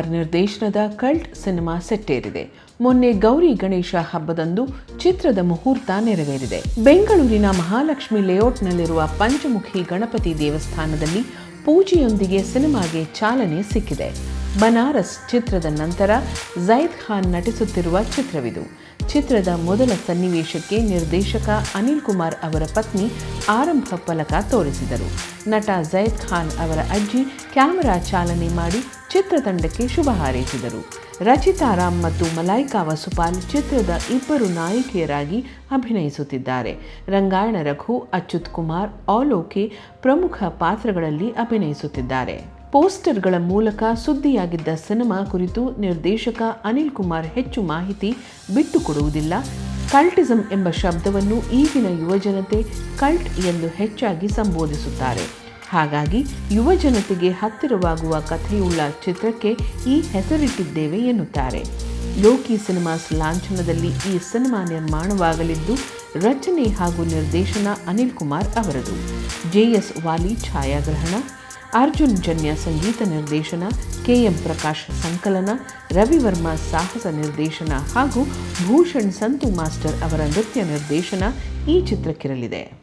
ಕುಮಾರ್ ನಿರ್ದೇಶನದ cult cinema ಸೆಟ್ಟೇರಿದೆ. ಮೊನ್ನೆ ಗೌರಿ ಗಣೇಶ ಹಬ್ಬದಂದು ಚಿತ್ರದ ಮುಹೂರ್ತ ನೆರವೇರಿದೆ. ಬೆಂಗಳೂರಿನ ಮಹಾಲಕ್ಷ್ಮಿ ಲೇಔಟ್ನಲ್ಲಿರುವ ಪಂಚಮುಖಿ ಗಣಪತಿ ದೇವಸ್ಥಾನದಲ್ಲಿ ಪೂಜೆಯೊಂದಿಗೆ ಸಿನಿಮಾಗೆ ಚಾಲನೆ ಸಿಕ್ಕಿದೆ. ಬನಾರಸ್ ಚಿತ್ರದ ನಂತರ ಜೈದ್ ಖಾನ್ ನಟಿಸುತ್ತಿರುವ ಚಿತ್ರವಿದು. ಚಿತ್ರದ ಮೊದಲ ಸನ್ನಿವೇಶಕ್ಕೆ ನಿರ್ದೇಶಕ ಅನಿಲ್ ಕುಮಾರ್ ಅವರ ಪತ್ನಿ ಆರಂಭ ಫಲಕ ತೋರಿಸಿದರು. ನಟ ಜೈದ್ ಖಾನ್ ಅವರ ಅಜ್ಜಿ ಕ್ಯಾಮೆರಾ ಚಾಲನೆ ಮಾಡಿ ಚಿತ್ರತಂಡಕ್ಕೆ ಶುಭ ಹಾರೈಸಿದರು. ರಚಿತಾ ರಾಮ್ ಮತ್ತು ಮಲೈಕಾ ವಸುಪಾಲ್ ಚಿತ್ರದ ಇಬ್ಬರು ನಾಯಕಿಯರಾಗಿ ಅಭಿನಯಿಸುತ್ತಿದ್ದಾರೆ. ರಂಗಾಯಣ ರಘು, ಅಚ್ಯುತ್ ಕುಮಾರ್, ಆಲೋಕೆ ಪ್ರಮುಖ ಪಾತ್ರಗಳಲ್ಲಿ ಅಭಿನಯಿಸುತ್ತಿದ್ದಾರೆ. ಪೋಸ್ಟರ್ಗಳ ಮೂಲಕ ಸುದ್ದಿಯಾಗಿದ್ದ ಸಿನಿಮಾ ಕುರಿತು ನಿರ್ದೇಶಕ ಅನಿಲ್ ಕುಮಾರ್ ಹೆಚ್ಚು ಮಾಹಿತಿ ಬಿಟ್ಟುಕೊಡುವುದಿಲ್ಲ. ಕಲ್ಟಿಸಂ ಎಂಬ ಶಬ್ದವನ್ನು ಈಗಿನ ಯುವಜನತೆ ಕಲ್ಟ್ ಎಂದು ಹೆಚ್ಚಾಗಿ ಸಂಬೋಧಿಸುತ್ತಾರೆ. ಹಾಗಾಗಿ ಯುವಜನತೆಗೆ ಹತ್ತಿರವಾಗುವ ಕಥೆಯುಳ್ಳ ಚಿತ್ರಕ್ಕೆ ಈ ಹೆಸರಿಟ್ಟಿದ್ದೇವೆ ಎನ್ನುತ್ತಾರೆ. ಲೋಕಿ ಸಿನಿಮಾಸ್ ಲಾಂಛನದಲ್ಲಿ ಈ ಸಿನಿಮಾ ನಿರ್ಮಾಣವಾಗಲಿದ್ದು, ರಚನೆ ಹಾಗೂ ನಿರ್ದೇಶನ ಅನಿಲ್ ಕುಮಾರ್ ಅವರದು. ಜೆಎಸ್ ವಾಲಿ ಛಾಯಾಗ್ರಹಣ ಅರ್ಜುನ್ ಜನ್ಯ ಸಂಗೀತ ನಿರ್ದೇಶನ ಕೆ ಎಂ ಪ್ರಕಾಶ್ ಸಂಕಲನ ರವಿವರ್ಮ ಸಾಹಸ ನಿರ್ದೇಶನ ಹಾಗೂ ಭೂಷಣ್ ಸಂತು ಮಾಸ್ಟರ್ ಅವರ ನೃತ್ಯ ನಿರ್ದೇಶನ ಈ ಚಿತ್ರಕ್ಕಿರಲಿದೆ.